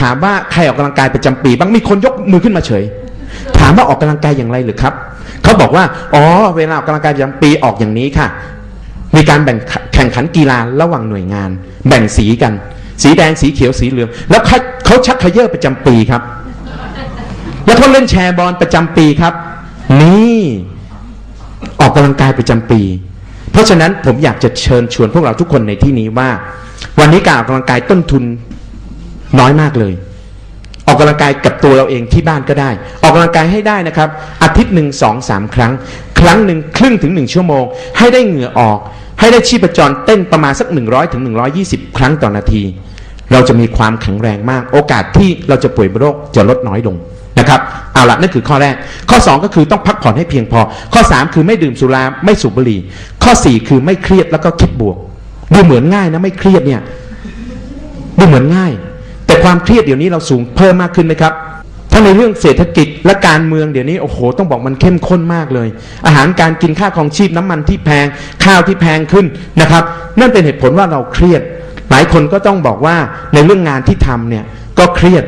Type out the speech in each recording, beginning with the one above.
ถามว่าใครออกกำลังกายประจำปีบ้างมีคนยกมือขึ้นมาเฉย ถามว่าออกกำลังกายอย่างไรหรือครับเขาบอกว่าอ๋อเวลาออกกำลังกายประจำปีออกอย่างนี้ค่ะ มีการแบ่งแข่งขันกีฬาระหว่างหน่วยงาน แบ่งสีกัน สีแดงสีเขียวสีเหลือง แล้วเขาเขาชักเขย่อประจำปีครับ แล้วเขาเล่นแชร์บอลประจำปีครับ นี่ออกกำลังกายประจำปี เพราะฉะนั้นผมอยากจะเชิญชวนพวกเราทุกคนในที่นี้ว่า วันนี้การออกกำลังกายต้นทุน น้อยมากเลย ออกกำลังกายกับตัวเราเองที่บ้านก็ได้ ออกกำลังกายให้ได้นะครับ อาทิตย์หนึ่งสองสามครั้ง ครั้งหนึ่งครึ่งถึงหนึ่งชั่วโมง ให้ได้เหงื่อออก ให้ได้ชีพจรเต้นประมาณสัก 100ถึง120 ครั้งต่อนาที เราจะมีความแข็งแรงมาก โอกาสที่เราจะป่วยโรคจะลดน้อยลงนะครับเอาละนั่นคือข้อแรก ข้อ 2 ก็คือต้องพักผ่อนให้เพียงพอ ข้อ 3 คือไม่ดื่มสุราไม่สูบบุหรี่ ข้อ 4 คือไม่เครียดแล้วก็คิดบวก ดูเหมือนง่ายนะไม่เครียดเนี่ย ดูเหมือนง่าย แต่ความเครียดเดี๋ยวนี้เราสูงเพิ่มมากขึ้นนะครับทั้งในเรื่องเศรษฐกิจและการเมืองเดี๋ยวนี้โอ้โห ต้องบอกมันเข้มข้นมากเลย อาหารการกินค่าของชีพน้ำมันที่แพงข้าวที่แพงขึ้นนะครับ นั่นเป็นเหตุผลว่าเราเครียด หลายคนก็ต้องบอกว่าในเรื่องงานที่ทำเนี่ยก็เครียด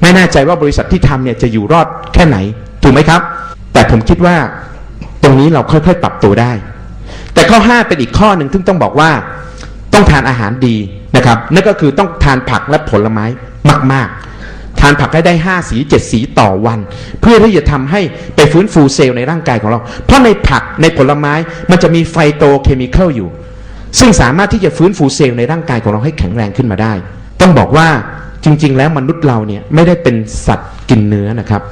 ไม่แน่ใจว่าบริษัทที่ทำเนี่ยจะอยู่รอดแค่ไหนถูกไหมครับ แต่ผมคิดว่าตรงนี้เราค่อยๆปรับตัวได้ แต่ข้อ 5 เป็นอีกข้อหนึ่งซึ่งต้องบอกว่าต้องทานอาหารดี นะครับนั่นก็คือต้องทานผักและผลไม้มาก ๆ ทานผักให้ได้ 5 สี 7 สีต่อวัน เพื่อที่จะทำให้ไปฟื้นฟูเซลล์ในร่างกายของเรา เพราะในผักในผลไม้มันจะมีไฟโตเคมีคอลอยู่ ซึ่งสามารถที่จะฟื้นฟูเซลล์ในร่างกายของเราให้แข็งแรงขึ้นมาได้ ต้องบอกว่าจริง ๆ แล้วมนุษย์เราเนี่ยไม่ได้เป็นสัตว์กินเนื้อนะครับ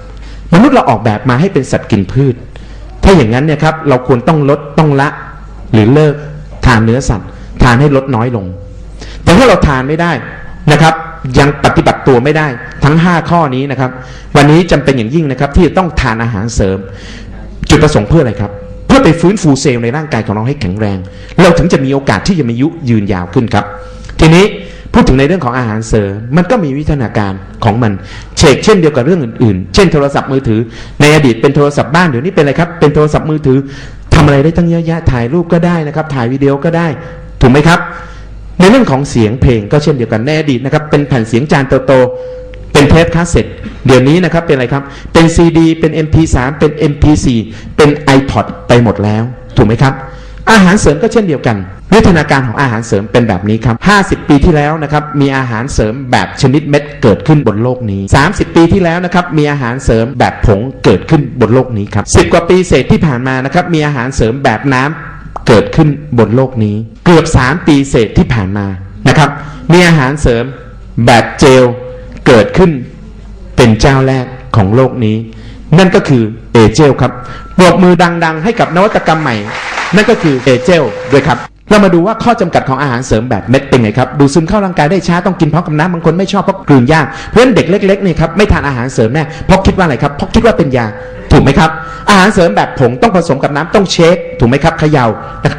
มนุษย์เราออกแบบมาให้เป็นสัตว์กินพืช ถ้าอย่างนั้นเนี่ยครับเราควรต้องลดต้องละหรือเลิกทานเนื้อสัตว์ ทานให้ลดน้อยลง แต่ถ้าเราทานไม่ได้นะครับ ยังปฏิบัติตัวไม่ได้ทั้ง 5 ข้อนี้นะครับ วันนี้จำเป็นอย่างยิ่งนะครับ ที่จะต้องทานอาหารเสริม จุดประสงค์เพื่ออะไรครับ เพื่อไปฟื้นฟูเซลล์ในร่างกายของเราให้แข็งแรง เราถึงจะมีโอกาสที่จะมีอายุยืนยาวขึ้นครับ ทีนี้พูดถึงในเรื่องของอาหารเสริมมันก็มีวิทยาการของมันเชกเช่นเดียวกับเรื่องอื่นๆ เช่นโทรศัพท์มือถือ ในอดีตเป็นโทรศัพท์บ้านเดี๋ยวนี้เป็นอะไรครับเป็นโทรศัพท์มือถือทำอะไรได้ตั้งเยอะแยะถ่ายรูปก็ได้นะครับ ถ่ายวิดีโอก็ได้ ถูกไหมครับ ในเรื่องของเสียงเพลงก็เช่นเดียวกันในอดีนะครับ เป็นแผ่นเสียงจานโตๆเป็นเทปคาสเซ็ตเดี๋ยวนี้นะครับเป็นอะไรครับ เป็นซีดีเป็น MP3 เป็น MP4 เป็น iPod ไปหมดแล้ว ถูกไหมครับ อาหารเสริมก็เช่นเดียวกันวิทยาการของอาหารเสริมเป็นแบบนี้ครับ 50 ปีที่แล้วนะครับ มีอาหารเสริมแบบชนิดเม็ดเกิดขึ้นบนโลกนี้ 30 ปีที่แล้วนะครับ มีอาหารเสริมแบบผงเกิดขึ้นบนโลกนี้ครับ 10 กว่าปีเศษที่ผ่านมานะครับ มีอาหารเสริมแบบน้ำ เกิดขึ้นบนโลกนี้ เกือบ 3 ปีเศษที่ผ่านมานะครับ มีอาหารเสริมแบบเจลเกิดขึ้นเป็นเจ้าแรกของโลกนี้ นั่นก็คือเอเจลครับปรบมือดัง ๆ ให้กับนวัตกรรมใหม่ นั่นก็คือเอเจลด้วยครับ เรามาดูว่าข้อจำกัดของอาหารเสริมแบบเม็ดเป็นไงครับดูซึมเข้าร่างกายได้ช้าต้องกินพร้อมกับน้ำบางคนไม่ชอบเพราะกลืนยากเพราะฉะนั้นเด็กเล็กๆนี่ครับไม่ทานอาหารเสริมแน่เพราะคิดว่าอะไรครับเพราะคิดว่าเป็นยาถูกไหมครับอาหารเสริมแบบผงต้องผสมกับน้ำต้องเช็คถูกไหมครับเขย่า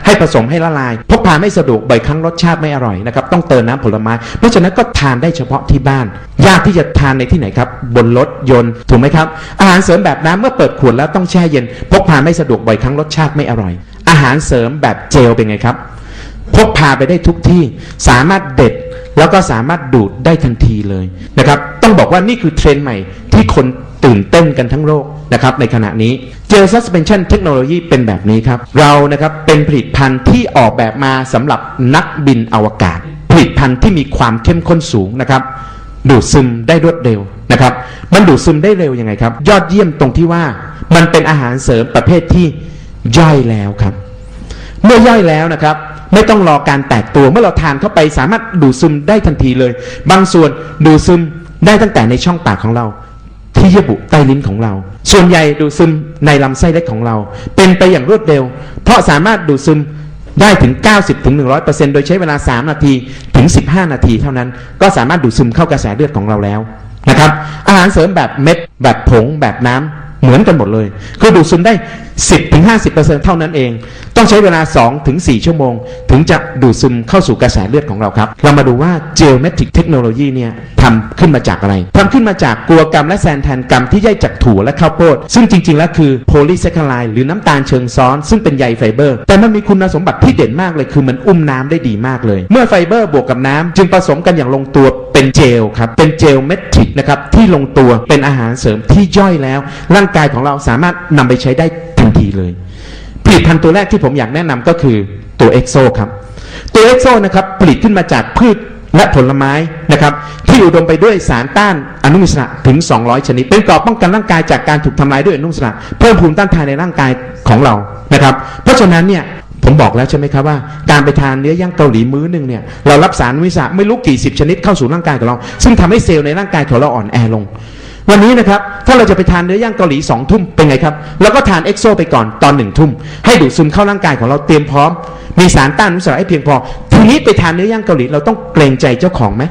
ให้ผสมให้ละลาย พกพาไม่สะดวกบ่อยครั้งรสชาติไม่อร่อยนะครับต้องเติมน้ำผลไม้เพราะฉะนั้นก็ทานได้เฉพาะที่บ้าน ยากที่จะทานในที่ไหนครับบนรถยนต์ถูกไหมครับอาหารเสริมแบบน้ำเมื่อเปิดขวดแล้วต้องแช่เย็น พกพาไม่สะดวกบ่อยครั้งรสชาติไม่อร่อย อาหารเสริมแบบเจลเป็นไงครับ พกพาไปได้ทุกที่ สามารถเด็ดแล้วก็สามารถดูดได้ทันทีเลยนะครับ ต้องบอกว่านี่คือเทรนด์ใหม่ที่คนตื่นเต้นกันทั้งโลกนะครับในขณะนี้เจล suspension เทคโนโลยีเป็นแบบนี้ครับ เรานะครับเป็นผลิตภัณฑ์ที่ออกแบบมาสำหรับนักบินอวกาศ ผลิตภัณฑ์ที่มีความเข้มข้นสูงนะครับ ดูดซึมได้รวดเร็วนะครับ มันดูดซึมได้เร็วยังไงครับ ยอดเยี่ยมตรงที่ว่ามันเป็นอาหารเสริมประเภทที่ย่อยแล้วครับ เมื่อย่อยแล้วนะครับ ไม่ต้องรอการแตกตัวเมื่อเราทานเข้าไปสามารถดูดซึมได้ทันทีเลย บางส่วนดูดซึมได้ตั้งแต่ในช่องปากของเรา ที่เยื่อบุใต้ลิ้นของเรา ส่วนใหญ่ดูดซึมในลำไส้เล็กของเรา เป็นไปอย่างรวดเร็ว เพราะสามารถดูดซึมได้ถึง 90ถึง100%โดยใช้เวลา 3 นาทีถึง 15 นาทีเท่านั้น ก็สามารถดูดซึมเข้ากระแสเลือดของเราแล้วนะครับ อาหารเสริมแบบเม็ดแบบผงแบบน้ำ เหมือนกันหมดเลย คือดูดซึมได้ 10ถึง50%เท่านั้นเอง ต้องใช้เวลา2ถึง4ชั่วโมง ถึงจะดูดซึมเข้าสู่กระแสเลือดของเราครับ เรามาดูว่าเจลเมทริกเทคโนโลยีเนี่ยทำขึ้นมาจากอะไรทำขึ้นมาจากกลัวกรรมและแซนแทนกรรมที่ย่อยจากถั่วและข้าวโพดซึ่งจริง ๆ แล้วคือโพลีแซคคาไลหรือน้ำตาลเชิงซ้อน ซึ่งเป็นใยไฟเบอร์ แต่มันมีคุณสมบัติที่เด่นมากเลยคือมันอุ้มน้ำได้ดีมากเลย เมื่อไฟเบอร์บวกกับน้ำจึงผสมกันอย่างลงตัวเป็นเจลครับเป็นเจลเมทริกนะครับที่ลงตัวเป็นอาหารเสริมที่ย่อยแล้วร่างางกายของเราสามารถนำไปใช้ได้ทันทีเลยผลิตภัณฑ์ตัวแรกที่ผมอยากแนะนำก็คือตัวเอ็กโซครับ ตัวเอ็กโซนะครับผลิตขึ้นมาจากพืชและผลไม้นะครับที่อุดมไปด้วยสารต้านอนุมูลอิสระถึง 200 ชนิด เป็นกรอบป้องกันร่างกายจากการถูกทำลายด้วยอนุมูลอิสระเพิ่มภูมิต้านทานในร่างกายของเรานะครับ เพราะฉะนั้นเนี่ยผมบอกแล้วใช่ไหมครับว่าการไปทานเนื้อย่างเกาหลีมื้อหนึ่งเนี่ยเรารับสารอนุมูลอิสระไม่รู้กี่สิบชนิดเข้าสู่ร่างกายของเรา ซึ่งทำให้เซลล์ในร่างกายของเราอ่อนแอลง วันนี้นะครับ ถ้าเราจะไปทานเนื้อย่างเกาหลีสองทุ่มเป็นไงครับแล้วก็ทานเอ็กโซไปก่อนตอนหนึ่งทุ่ม ให้ดูดซึมเข้าร่างกายของเราเตรียมพร้อม มีสารต้านอนุมูลอิสระให้เพียงพอ ทีนี้ไปทานเนื้อย่างเกาหลีเราต้องเกรงใจเจ้าของไหม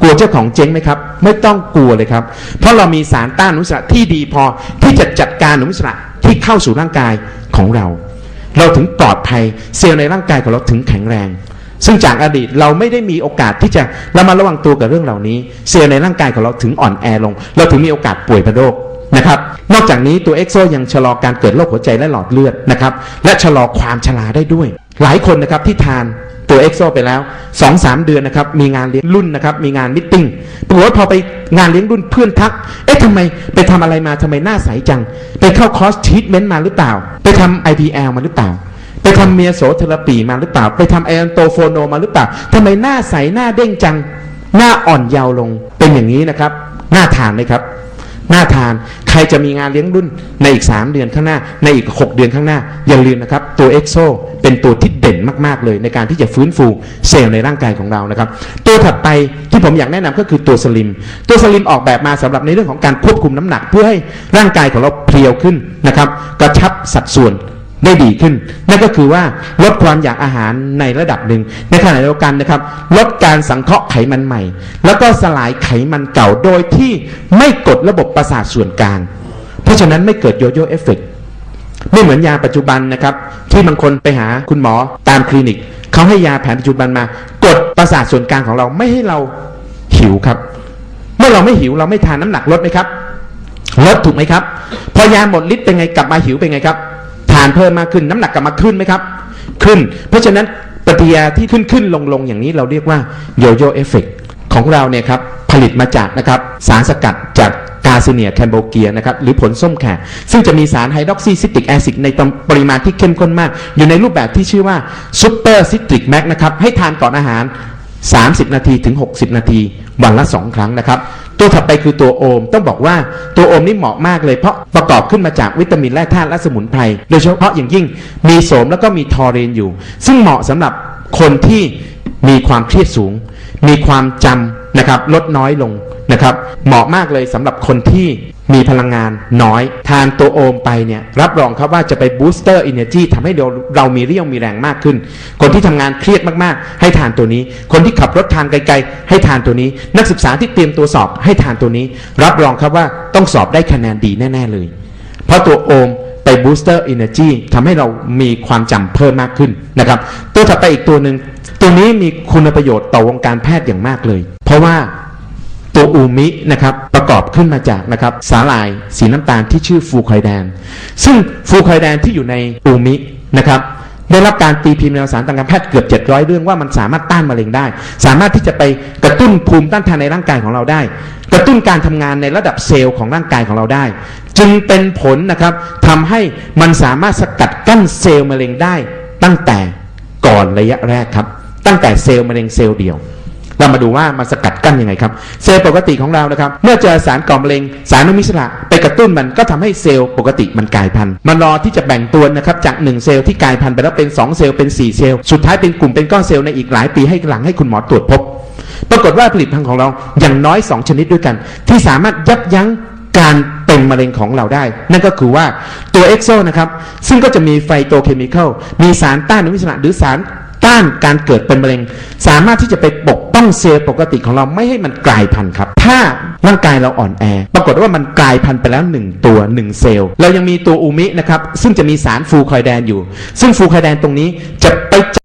กลัวเจ้าของเจ๊งไหมครับ ไม่ต้องกลัวเลยครับ เพราะเรามีสารต้านอนุมูลอิสระที่ดีพอที่จะจัดการอนุมูลอิสระที่เข้าสู่ร่างกายของเรา เราถึงปลอดภัยเซลล์ในร่างกายของเราถึงแข็งแรง ซึ่งจากอดีตเราไม่ได้มีโอกาสที่จะระมัดระวังตัวกับเรื่องเหล่านี้ เซลล์ในร่างกายของเราถึงอ่อนแอลง เราถึงมีโอกาสป่วยเป็นโรคนะครับ นอกจากนี้ตัวเอ็กโซยังชะลอการเกิดโรคหัวใจและหลอดเลือดนะครับ และชะลอความชราได้ด้วย หลายคนนะครับที่ทานตัวเอ็กโซไปแล้ว 2-3 เดือนนะครับ มีงานเลี้ยงรุ่นนะครับ มีงานมิทติ้งปรากฏว่าพอไปงานเลี้ยงรุ่นเพื่อนทัก เอ๊ะทำไมไปทำอะไรมาทำไมหน้าใสจัง ไปเข้าคอร์สทรีทเมนต์มาหรือเปล่า ไปทำ IPL มาหรือเปล่า ไปทำเมียโสเทราปีมาหรือเปล่า ไปทำไอแอนโตโฟโนมาหรือเปล่าทำไมหน้าใสหน้าเด้งจัง หน้าอ่อนเยาว์ลง เป็นอย่างนี้นะครับ หน่าทานไหมครับ หน่าทาน ใครจะมีงานเลี้ยงรุ่นในอีก 3 เดือนข้างหน้า ในอีก 6 เดือนข้างหน้า อย่าลืมนะครับ ตัวเอ็กโซเป็นตัวที่เด่นมาก ๆ เลยในการที่จะฟื้นฟูเซลล์ในร่างกายของเรานะครับ ตัวถัดไปที่ผมอยากแนะนำก็คือตัวสลิม ตัวสลิมออกแบบมาสำหรับในเรื่องของการควบคุมน้ำหนัก เพื่อให้ร่างกายของเราเพรียวขึ้นนะครับ กระชับสัดส่วน ได้ดีขึ้น นั่นก็คือว่าลดความอยากอาหารในระดับหนึ่งในขณะเดียวกันนะครับ ลดการสังเคราะห์ไขมันใหม่ แล้วก็สลายไขมันเก่าโดยที่ไม่กดระบบประสาทส่วนกลาง เพราะฉะนั้นไม่เกิดโยโย่เอฟเฟกต์ไม่เหมือนยาปัจจุบันนะครับ ที่บางคนไปหาคุณหมอตามคลินิกเขาให้ยาแผนปัจจุบันมา กดประสาทส่วนกลางของเราไม่ให้เราหิวครับ เมื่อเราไม่หิวเราไม่ทานน้ำหนักลดไหมครับลดถูกไหมครับ พอยาหมดฤทธิ์เป็นไงกลับมาหิวเป็นไงครับานเพิ่มมากขึ้น น้ำหนักกลับมาขึ้นไหมครับ ขึ้น เพราะฉะนั้นปฏิกิริยาที่ขึ้นขึ้นลงลงอย่างนี้เราเรียกว่าโยโย่เอฟเฟกของเราเนี่ยครับผลิตมาจากนะครับสารสกัดจากกาซิเนียแคนโบเกียนะครับหรือผลส้มแขกซึ่งจะมีสารไฮดรอกซีซิตริกแอซิดในปริมาณที่เข้มข้นมาก อยู่ในรูปแบบที่ชื่อว่าซูเปอร์ซิตริกแมกนะครับให้ทานก่อนอาหาร 30 นาทีถึง 60 นาที วันละ 2 ครั้งนะครับ ตัวถัดไปคือตัวโอม ต้องบอกว่าตัวโอมนี่เหมาะมากเลยเพราะประกอบขึ้นมาจากวิตามินแร่ธาตุและสมุนไพรโดยเฉพาะอย่างยิ่งมีโสมแล้วก็มีทอเรนอยู่ ซึ่งเหมาะสำหรับคนที่มีความเครียดสูง มีความจำ นะครับลดน้อยลงนะครับเหมาะมากเลยสำหรับคนที่มีพลังงานน้อย ทานตัวโอมไปเนี่ยรับรองครับว่าจะไปบูสเตอร์อินเนอร์จีทำให้เราเรามีเรี่ยวมีแรงมากขึ้น คนที่ทำงานเครียดมากๆ ให้ทานตัวนี้ คนที่ขับรถทางไกลๆ ให้ทานตัวนี้ นักศึกษาที่เตรียมตัวสอบให้ทานตัวนี้ รับรองครับว่าต้องสอบได้คะแนนดีแน่ ๆเลย เพราะตัวโอมไปบูสเตอร์อินเนอร์จีทำให้เรามีความจำเพิ่มมากขึ้นนะครับตัวถัดไปอีกตัวหนึ่ง ตัวนี้มีคุณประโยชน์ต่อวงการแพทย์อย่างมากเลย เพราะว่าตัวอูมินะครับประกอบขึ้นมาจากนะครับสาหร่ายสีน้ำตาลที่ชื่อฟูคอยแดน ซึ่งฟูคอยแดนที่อยู่ในอูมินะครับได้รับการตีพิมพ์ในวารสารทางการแพทย์เกือบ 700 เรื่องว่ามันสามารถต้านมะเร็งได้ สามารถที่จะไปกระตุ้นภูมิต้านทานในร่างกายของเราได้ กระตุ้นการทำงานในระดับเซลล์ของร่างกายของเราได้ จึงเป็นผลนะครับทำให้มันสามารถสกัดกั้นเซลล์มะเร็งได้ตั้งแต่ก่อนระยะแรกครับ ตั้งแต่เซลล์มะเร็งเซลล์เดียว เรามาดูว่ามันสกัดกั้นยังไงครับ เซลล์ปกติของเรานะครับ เมื่อเจอสารก่อมะเร็งสารอนุมิสระไปกระตุ้นมันก็ทำให้เซลล์ปกติมันกลายพันธุ์มันรอที่จะแบ่งตัวนะครับจาก 1 เซลล์ที่กลายพันธุ์ไปแล้วเป็น 2 เซลล์เป็น 4 เซลล์สุดท้ายเป็นกลุ่มเป็นก้อนเซลล์ในอีกหลายปีให้หลังให้คุณหมอตรวจพบ ปรากฏว่าผลิตภัณฑ์ของเราอย่างน้อย 2 ชนิดด้วยกัน ที่สามารถยับยั้งการเป็นมะเร็งของเราได้ นั่นก็คือว่าตัวเอ็กโซนะครับ ซึ่งก็จะมีไฟโตเคมีคอลมีสารต้านอนุมูลอิสระหรือสาร ต้านการเกิดเป็นมะเร็ง สามารถที่จะไปปกป้องเซลล์ปกติของเราไม่ให้มันกลายพันธุ์ครับ ถ้าร่างกายเราอ่อนแอ ปรากฏว่ามันกลายพันธุ์ไปแล้วหนึ่งตัวหนึ่งเซลล์ เรายังมีตัวอูมินะครับ ซึ่งจะมีสารฟูคอยแดนอยู่ ซึ่งฟูคอยแดนตรงนี้จะไป